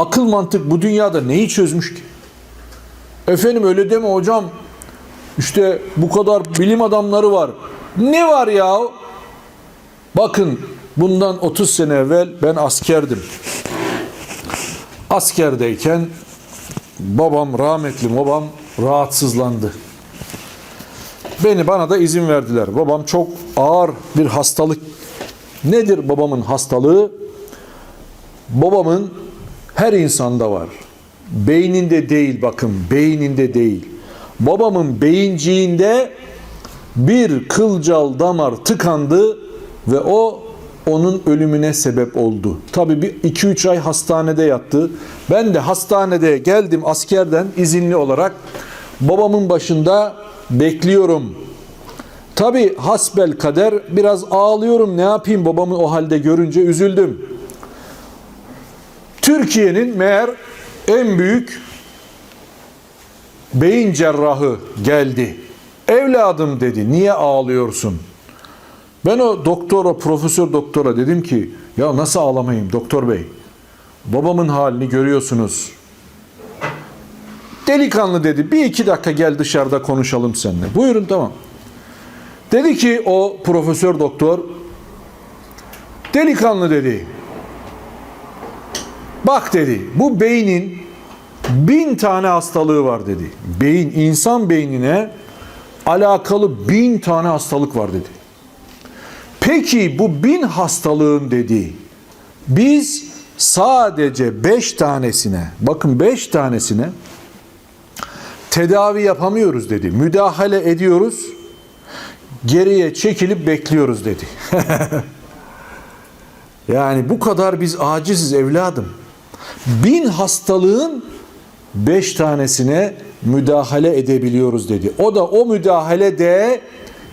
akıl mantık bu dünyada neyi çözmüş ki? Efendim öyle deme hocam. İşte bu kadar bilim adamları var. Ne var ya? Bakın bundan 30 sene evvel ben askerdim. Askerdeyken babam rahmetli babam rahatsızlandı. Beni bana da izin verdiler. Babam çok ağır bir hastalık. Nedir babamın hastalığı? Babamın her insanda var. Beyninde değil bakın, beyninde değil. Babamın beyinciğinde bir kılcal damar tıkandı ve o onun ölümüne sebep oldu. Tabii bir 2-3 ay hastanede yattı. Ben de hastanede geldim askerden izinli olarak. Babamın başında bekliyorum. Tabii hasbel kader biraz ağlıyorum. Ne yapayım babamı o halde görünce üzüldüm. Türkiye'nin meğer en büyük beyin cerrahı geldi. Evladım dedi niye ağlıyorsun? Ben o doktora, profesör doktora dedim ki ya nasıl ağlamayayım doktor bey? Babamın halini görüyorsunuz. Delikanlı dedi bir iki dakika gel dışarıda konuşalım seninle. Buyurun tamam. Dedi ki o profesör doktor delikanlı dedi bak dedi bu beynin bin tane hastalığı var dedi. Beyin insan beynine alakalı bin tane hastalık var dedi. Peki bu bin hastalığın dedi biz sadece beş tanesine bakın beş tanesine tedavi yapamıyoruz dedi. Müdahale ediyoruz. Geriye çekilip bekliyoruz dedi. yani bu kadar biz aciziz evladım. Bin hastalığın beş tanesine müdahale edebiliyoruz dedi. O da o müdahale de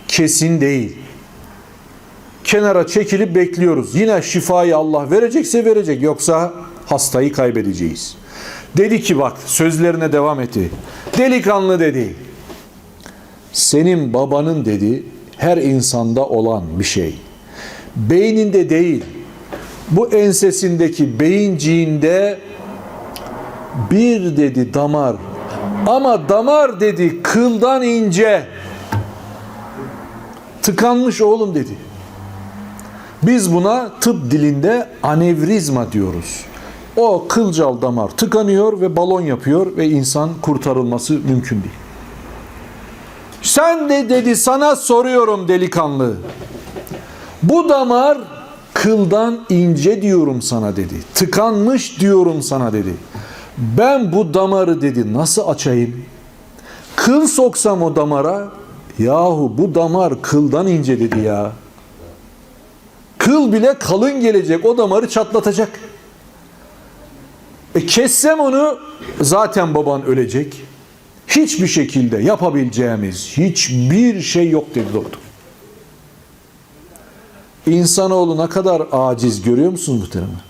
kesin değil. Kenara çekilip bekliyoruz. Yine şifayı Allah verecekse verecek. Yoksa hastayı kaybedeceğiz. Dedi ki bak sözlerine devam etti. Delikanlı dedi. Senin babanın dedi her insanda olan bir şey. Beyninde değil. Bu ensesindeki beyinciğinde bir dedi damar. Ama damar dedi kıldan ince. Tıkanmış oğlum dedi. Biz buna tıp dilinde anevrizma diyoruz. O kılcal damar tıkanıyor ve balon yapıyor ve insan kurtarılması mümkün değil. Sen de dedi sana soruyorum delikanlı. Bu damar kıldan ince diyorum sana dedi. Tıkanmış diyorum sana dedi. Ben bu damarı dedi nasıl açayım? Kıl soksam o damara yahu bu damar kıldan ince dedi ya. Kıl bile kalın gelecek o damarı çatlatacak. E kessem onu zaten baban ölecek. Hiçbir şekilde yapabileceğimiz hiçbir şey yok dedi doktor. İnsanoğlu ne kadar aciz görüyor musunuz muhtemelen?